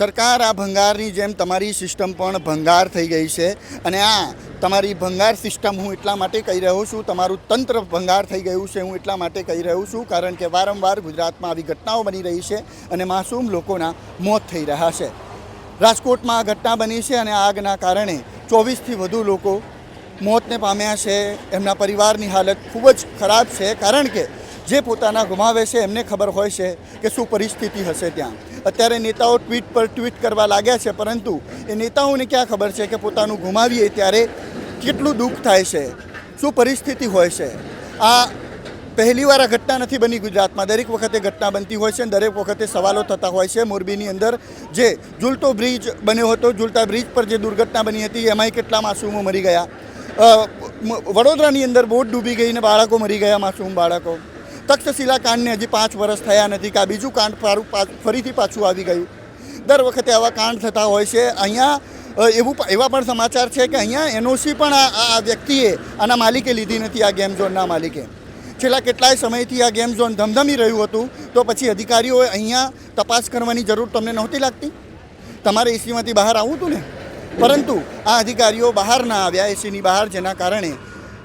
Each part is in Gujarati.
સરકાર આ ભંગારની જેમ તમારી સિસ્ટમ પણ ભંગાર થઈ ગઈ છે અને આ તમારી ભંગાર સિસ્ટમ હું એટલા માટે કહી રહ્યો છું, તમારું તંત્ર ભંગાર થઈ ગયું છે હું એટલા માટે કહી રહ્યો છું, કારણ કે વારંવાર ગુજરાતમાં આવી ઘટનાઓ બની રહી છે અને માસૂમ લોકોના મોત થઈ રહ્યા છે. રાજકોટમાં આ ઘટના બની છે અને આગના કારણે ચોવીસથી વધુ લોકો મોતને પામ્યા છે, એમના પરિવારની હાલત ખૂબ જ ખરાબ છે, કારણ કે જે પોતાના ગુમાવે છે, એમને ખબર હોય છે કે શું પરિસ્થિતિ હશે ત્યાં. અત્યારે નેતાઓ ટ્વીટ પર ટ્વીટ કરવા લાગ્યા છે, પરંતુ એ નેતાઓને ક્યાં ખબર છે કે પોતાનું ગુમાવીએ ત્યારે કેટલું દુઃખ થાય છે, શું પરિસ્થિતિ હોય છે. આ પહેલીવાર આ ઘટના નથી બની ગુજરાતમાં. દરેક વખતે ઘટના બનતી હોય છે અને દરેક વખતે સવાલો થતા હોય છે. મોરબીની અંદર જે ઝૂલતો બ્રિજ બન્યો હતો, ઝૂલતા બ્રિજ પર જે દુર્ઘટના બની હતી, એમાંય કેટલા માસૂમો મરી ગયા. વડોદરાની અંદર બોટ ડૂબી ગઈ ને બાળકો મરી ગયા, માસૂમ બાળકો. તક્ષશિલા કાંડને હજી પાંચ વર્ષ થયા નથી, કે આ બીજું કાંડ ફરીથી પાછું આવી ગયું. દર વખતે આવા કાંડ થતા હોય છે. અહીંયા એવું એવા પણ સમાચાર છે કે અહીંયા એનઓસી પણ આ આ વ્યક્તિએ આના માલિકે લીધી નથી, આ ગેમ ઝોનના માલિકે. છેલ્લા કેટલાય સમયથી આ ગેમ ઝોન ધમધમી રહ્યું હતું, તો પછી અધિકારીઓએ અહીંયા તપાસ કરવાની જરૂર તમને નહોતી લાગતી? તમારે એસીમાંથી બહાર આવવું હતું ને? પરંતુ આ અધિકારીઓ બહાર ના આવ્યા, એસીની બહાર, જેના કારણે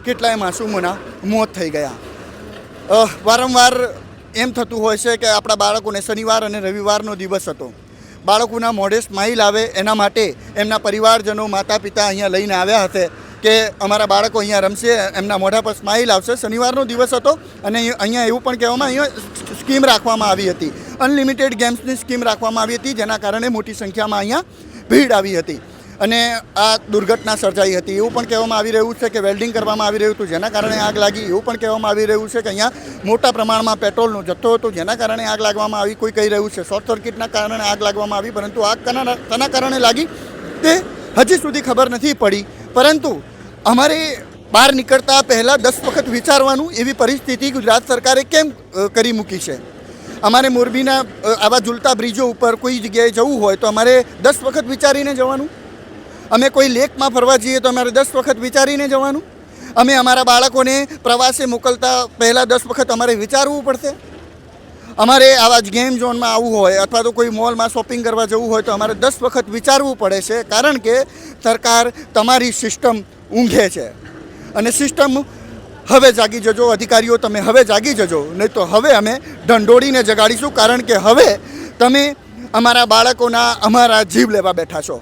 કેટલાય માસૂમોના મોત થઈ ગયા. વારંવાર એમ થતું હોય છે કે આપણા બાળકોને શનિવાર અને રવિવારનો દિવસ હતો. બાળકોના મોઢે સ્માઇલ આવે એના માટે એમના પરિવારજનો માતા પિતા અહીંયા લઈને આવ્યા હશે કે અમારા બાળકો અહીંયા રમશે, એમના મોઢા પર સ્માઇલ આવશે. શનિવારનો દિવસ હતો અને અહીંયા એવું પણ કહેવામાં અહીંયા સ્કીમ રાખવામાં આવી હતી. અનલિમિટેડ ગેમ્સની સ્કીમ રાખવામાં આવી હતી, જેના કારણે મોટી સંખ્યામાં અહીંયા ભીડ આવી હતી. અને આ દુર્ઘટના સર્જાઈ હતી. એવું પણ કહેવામાં આવી રહ્યું છે કે વેલ્ડિંગ કરવામાં આવી રહ્યું હતું, જેના કારણે આગ લાગી. એવું પણ કહેવામાં આવી રહ્યું છે કે અહીંયા મોટા પ્રમાણમાં પેટ્રોલનો જથ્થો હતો, જેના કારણે આગ લાગવામાં આવી. કોઈ કહી રહ્યું છે, શોર્ટ સર્કિટના કારણે આગ લાગવામાં આવી, પરંતુ આગ કના કારણે લાગી? તે હજી સુધી ખબર નથી પડી. પરંતુ અમારે બહાર નીકળતા પહેલાં દસ વખત વિચારવાનું એવી પરિસ્થિતિ ગુજરાત સરકારે કેમ કરી મૂકી છે? અમારે મોરબીના આવા ઝૂલતા બ્રિજો ઉપર કોઈ જગ્યાએ જવું હોય તો અમારે દસ વખત વિચારીને જવાનું? અમે કોઈ લેકમાં ફરવા જઈએ તો અમારે દસ વખત વિચારીને જવાનું. અમે અમારા બાળકોને પ્રવાસે મોકલતા પહેલાં દસ વખત અમારે વિચારવું પડશે. અમારે આવા જ ગેમ ઝોનમાં આવવું હોય અથવા તો કોઈ મોલમાં શોપિંગ કરવા જવું હોય તો અમારે દસ વખત વિચારવું પડે છે, કારણ કે સરકાર તમારી સિસ્ટમ ઊંઘે છે. અને સિસ્ટમ હવે જાગી જજો, અધિકારીઓ તમે હવે જાગી જજો, નહીં તો હવે અમે ઢંઢોળીને જગાડીશું, કારણ કે હવે તમે અમારા બાળકોના અમારા જીવ લેવા બેઠા છો.